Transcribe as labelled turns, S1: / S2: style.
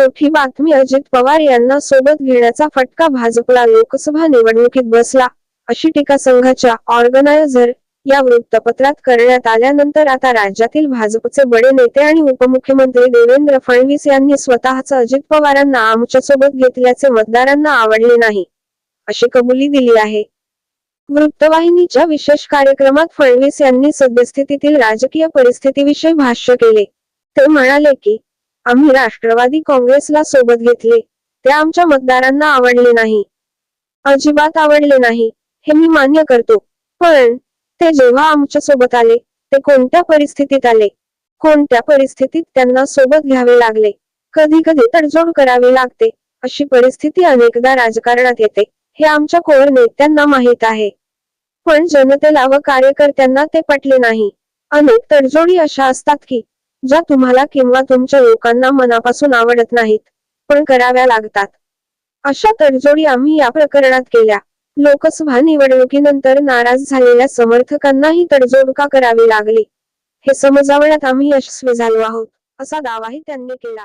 S1: मोठी बातमी अजित पवार यांना सोबत घेण्याचा फटका भाजपला लोकसभा निवडणुकीत बसला. अशी टीका संघाच्या ऑर्गनायझर या वृत्तपत्रात करण्यात आल्यानंतर आता राज्यातील भाजपचे बडे नेते आणि उपमुख्यमंत्री देवेंद्र फडणवीस यांनी स्वतःच अजित पवारांना आमच्यासोबत घेतल्याचे मतदारांना आवडले नाही अशी कबुली दिली आहे. वृत्तवाहिनीच्या विशेष कार्यक्रमात फडणवीस यांनी सद्यस्थितीतील राजकीय परिस्थितीविषयी भाष्य केले. ते म्हणाले की आम्ही राष्ट्रवादी काँग्रेसला सोबत घेतले. ते आमच्या मतदारांना आवडले नाही. अजिबात आवडले नाही. हे मी मान्य करतो. पण ते जेव्हा आमच्यासोबत आले ते कोणत्या परिस्थितीत आले? कोणत्या परिस्थितीत त्यांना सोबत घ्यावे लागले? कधी कधी तडजोड करावी लागते. अशी परिस्थिती अनेकदा राजकारणात येते. हे आमच्या कोर नेत्यांना माहीत आहे. पण जनतेला व कार्यकर्त्यांना ते पटले नाही. अनेक तडजोडी अशा असतात की ज्या तुम्हाला किंवा तुमच्या लोकांना मनापासून आवडत नाहीत पण कराव्या लागतात. अशा तडजोडी आम्ही या प्रकरणात केल्या. लोकसभा निवडणुकीनंतर नाराज झालेल्या समर्थकांनाही तडजोड का करावी लागली? हे समजावण्यात आम्ही यशस्वी झालो आहोत असा दावाही त्यांनी केला.